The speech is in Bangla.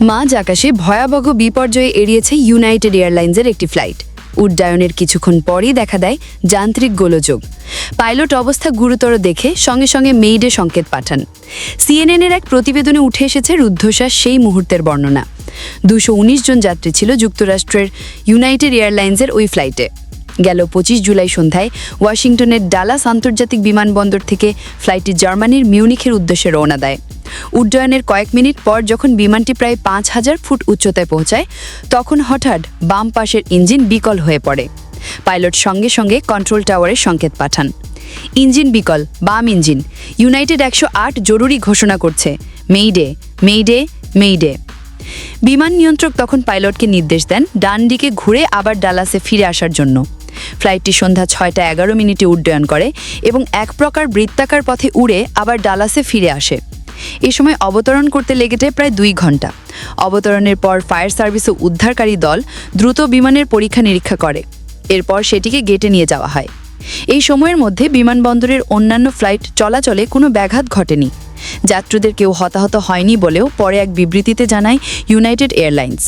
মাঝ আকাশে ভয়াবহ বিপর্যয়ে এড়িয়েছে ইউনাইটেড এয়ারলাইন্সের একটি ফ্লাইট। উড্ডয়নের কিছুক্ষণ পরই দেখা দেয় যান্ত্রিক গোলযোগ। পাইলট অবস্থা গুরুতর দেখে সঙ্গে সঙ্গে মেইডে সংকেত পাঠান। সিএনএনের এক প্রতিবেদনে উঠে এসেছে রুদ্ধশ্বাস সেই মুহূর্তের বর্ণনা। দুশো জন যাত্রী ছিল যুক্তরাষ্ট্রের ইউনাইটেড এয়ারলাইন্সের ওই ফ্লাইটে। গেল পঁচিশ জুলাই সন্ধ্যায় ওয়াশিংটনের ডালাস আন্তর্জাতিক বিমানবন্দর থেকে ফ্লাইটটি জার্মানির মিউনিখের উদ্দেশ্যে রওনা দেয়। উড্ডয়নের কয়েক মিনিট পর যখন বিমানটি প্রায় পাঁচ হাজার ফুট উচ্চতায় পৌঁছায়, তখন হঠাৎ বাম পাশের ইঞ্জিন বিকল হয়ে পড়ে। পাইলট সঙ্গে সঙ্গে কন্ট্রোল টাওয়ারে সংকেত পাঠান। ইঞ্জিন বিকল, বাম ইঞ্জিন। ইউনাইটেড একশো আট জরুরি ঘোষণা করছে, মেইডে মেইডে মেইডে। বিমান নিয়ন্ত্রক তখন পাইলটকে নির্দেশ দেন ডান দিকে ঘুরে আবার ডালাসে ফিরে আসার জন্য। ফ্লাইটটি সন্ধ্যা ছয়টা এগারো মিনিটে উড্ডয়ন করে এবং এক প্রকার বৃত্তাকার পথে উড়ে আবার ডালাসে ফিরে আসে। এ সময় অবতরণ করতে লেগে যায় প্রায় দুই ঘণ্টা। অবতরণের পর ফায়ার সার্ভিস ও উদ্ধারকারী দল দ্রুত বিমানের পরীক্ষা নিরীক্ষা করে। এরপর সেটিকে গেটে নিয়ে যাওয়া হয়। এই সময়ের মধ্যে বিমানবন্দরের অন্যান্য ফ্লাইট চলাচলে কোনো ব্যাঘাত ঘটেনি। যাত্রীদের কেউ হতাহত হয়নি বলেও পরে এক বিবৃতিতে জানায় ইউনাইটেড এয়ারলাইন্স।